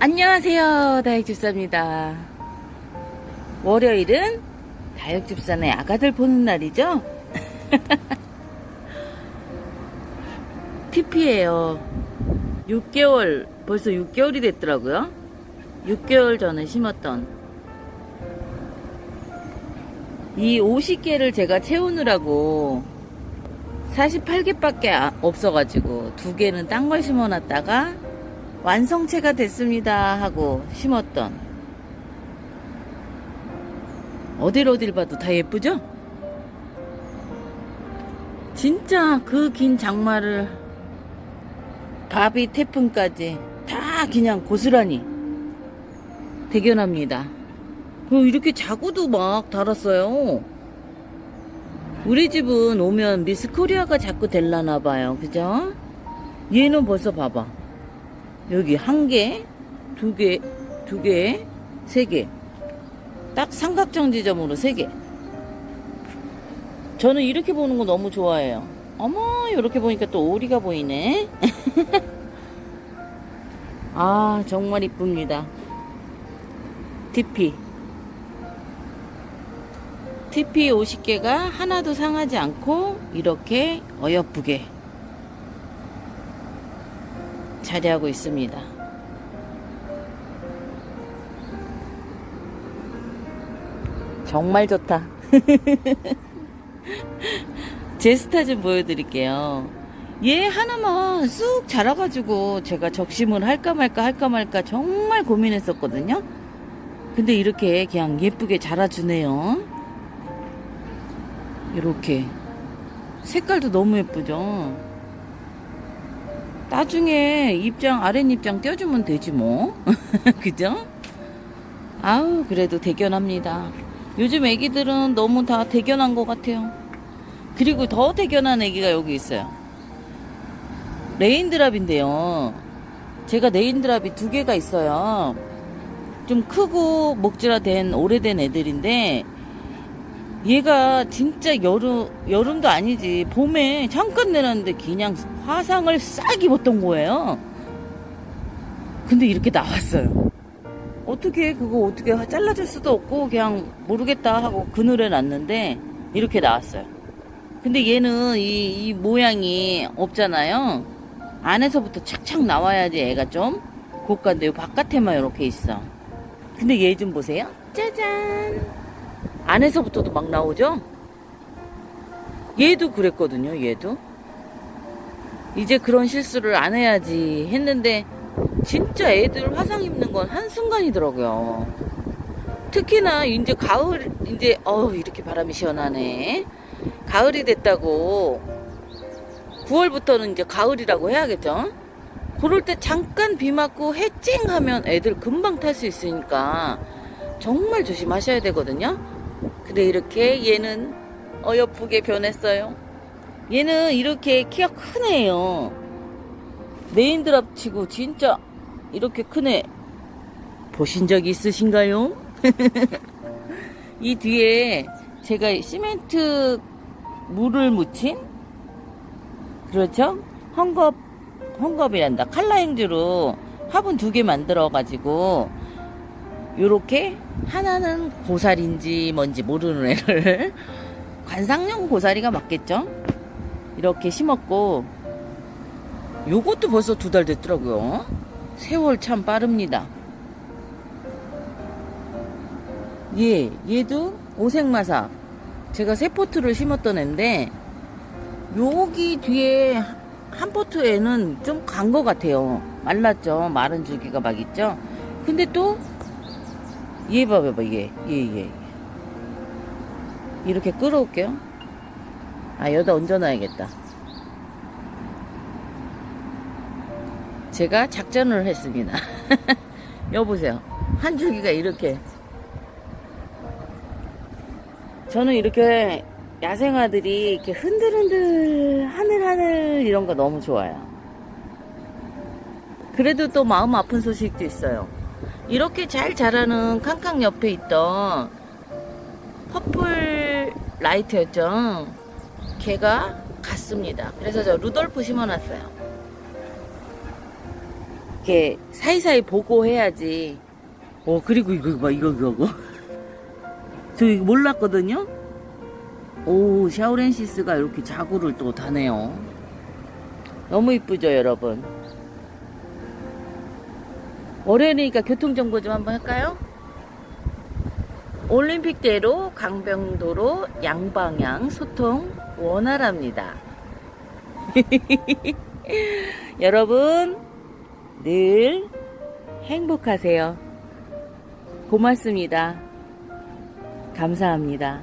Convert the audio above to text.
안녕하세요. 다육집사입니다. 월요일은 다육집사네 아가들 보는 날이죠? TP예요. 6개월, 벌써 6개월이 됐더라고요. 6개월 전에 심었던 이 50개를 제가 채우느라고 48개밖에 없어가지고 두 개는 딴 걸 심어놨다가 완성체가 됐습니다 하고 심었던 어딜 어딜 봐도 다 예쁘죠? 진짜 그 긴 장마를 바비 태풍까지 다 그냥 고스란히 대견합니다. 그리고 이렇게 자구도 막 달았어요. 우리 집은 오면 미스 코리아가 자꾸 될라나 봐요. 그죠? 얘는 벌써 봐봐. 여기 한 개, 두 개, 두 개, 세 개. 딱 삼각정 지점으로 세 개. 저는 이렇게 보는 거 너무 좋아해요. 어머, 이렇게 보니까 또 오리가 보이네. 아, 정말 이쁩니다. TP. TP 50개가 하나도 상하지 않고 이렇게 어여쁘게 자리하고 있습니다. 정말 좋다. 제 스타 좀 보여드릴게요. 얘 하나만 쑥 자라가지고 제가 적심을 할까 말까 할까 말까 정말 고민했었거든요. 근데 이렇게 그냥 예쁘게 자라주네요. 이렇게. 색깔도 너무 예쁘죠? 나중에 입장, 아랫 입장 떼어주면 되지 뭐. 그죠? 아우, 그래도 대견합니다. 요즘 애기들은 너무 다 대견한 것 같아요. 그리고 더 대견한 애기가 여기 있어요. 레인드랍인데요. 제가 레인드랍이 두 개가 있어요. 좀 크고 목질화 된 오래된 애들인데 얘가 진짜 여름 여름도 아니지 봄에 잠깐 내놨는데 그냥 화상을 싹 입었던 거예요. 근데 이렇게 나왔어요. 어떻게 그거 어떻게 잘라줄 수도 없고 그냥 모르겠다 하고 그늘에 놨는데 이렇게 나왔어요. 근데 얘는 이, 이 모양이 없잖아요. 안에서부터 착착 나와야지 애가 좀 고가인데 요 바깥에만 이렇게 있어. 근데 얘 좀 보세요. 짜잔. 안에서부터도 막 나오죠? 얘도 그랬거든요, 얘도. 이제 그런 실수를 안 해야지 했는데, 진짜 애들 화상 입는 건 한순간이더라고요. 특히나 이제 가을, 이제, 어우, 이렇게 바람이 시원하네. 가을이 됐다고, 9월부터는 이제 가을이라고 해야겠죠? 그럴 때 잠깐 비 맞고 해찡 하면 애들 금방 탈 수 있으니까 정말 조심하셔야 되거든요. 근데 이렇게 얘는 어여쁘게 변했어요. 얘는 이렇게 키가 큰 애예요. 네인드랍 치고 진짜 이렇게 큰애 보신 적 있으신가요? 이 뒤에 제가 시멘트 물을 묻힌 그렇죠? 헝겊 헝겊이란다 칼라 행주로 화분 두 개 만들어 가지고 요렇게 하나는 고사리인지 뭔지 모르는 애를 관상용 고사리가 맞겠죠? 이렇게 심었고 요것도 벌써 두 달 됐더라고요. 세월 참 빠릅니다. 얘, 얘도 오색마사. 제가 세 포트를 심었던 애인데 여기 뒤에 한 포트에는 좀 간 것 같아요. 말랐죠. 마른 줄기가 막 있죠. 근데 또 얘 봐봐봐 얘, 얘, 얘. 이렇게 끌어올게요. 아 여기다 얹어놔야겠다. 제가 작전을 했습니다. 여보세요. 한 줄기가 이렇게. 저는 이렇게 야생아들이 이렇게 흔들흔들 하늘하늘 이런 거 너무 좋아요. 그래도 또 마음 아픈 소식도 있어요. 이렇게 잘 자라는 캉캉 옆에 있던 퍼플 라이트였죠. 걔가 갔습니다. 그래서 저 루돌프 심어놨어요. 이렇게 사이사이 보고 해야지. 어, 그리고 이거 봐, 이거, 이거, 이거. 저 이거 몰랐거든요? 오, 샤오렌시스가 이렇게 자구를 또 다네요. 너무 이쁘죠, 여러분? 월요일이니까 교통정보 좀 한번 할까요? 올림픽대로 강병도로 양방향 소통 원활합니다. 여러분, 늘 행복하세요. 고맙습니다. 감사합니다.